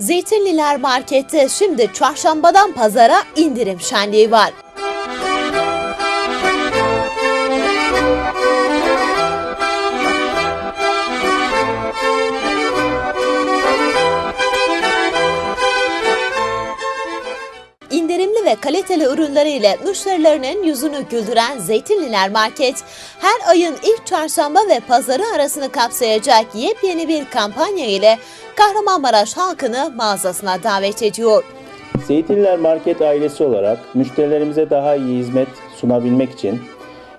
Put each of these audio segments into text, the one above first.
Zeytinliler Market'te şimdi çarşambadan pazara indirim şenliği var. İndirimli ve kaliteli ürünleriyle müşterilerinin yüzünü güldüren Zeytinliler Market, her ayın ilk çarşamba ve pazarı arasını kapsayacak yepyeni bir kampanya ile Kahramanmaraş halkını mağazasına davet ediyor. Zeytinler Market ailesi olarak müşterilerimize daha iyi hizmet sunabilmek için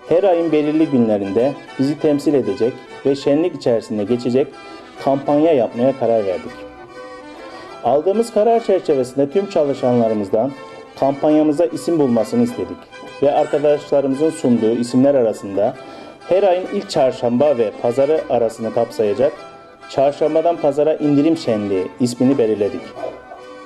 her ayın belirli günlerinde bizi temsil edecek ve şenlik içerisinde geçecek kampanya yapmaya karar verdik. Aldığımız karar çerçevesinde tüm çalışanlarımızdan kampanyamıza isim bulmasını istedik ve arkadaşlarımızın sunduğu isimler arasında her ayın ilk çarşamba ve pazarı arasını kapsayacak Çarşambadan Pazara indirim şenliği ismini belirledik.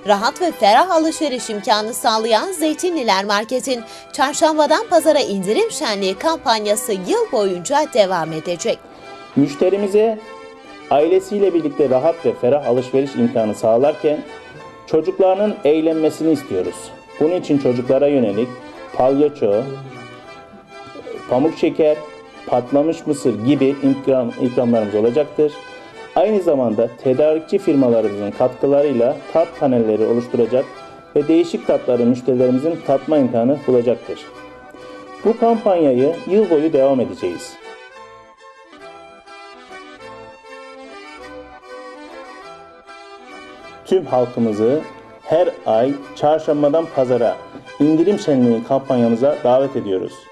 Rahat ve ferah alışveriş imkanı sağlayan Zeytinliler Market'in çarşambadan pazara indirim şenliği kampanyası yıl boyunca devam edecek. Müşterimize ailesiyle birlikte rahat ve ferah alışveriş imkanı sağlarken çocuklarının eğlenmesini istiyoruz. Bunun için çocuklara yönelik palyaço, pamuk şeker, patlamış mısır gibi ikram, ikramlarımız olacaktır. Aynı zamanda tedarikçi firmalarımızın katkılarıyla tat panelleri oluşturacak ve değişik tatları müşterilerimizin tatma imkanı bulacaktır. Bu kampanyayı yıl boyu devam edeceğiz. tüm halkımızı her ay çarşambadan pazara indirim şenliği kampanyamıza davet ediyoruz.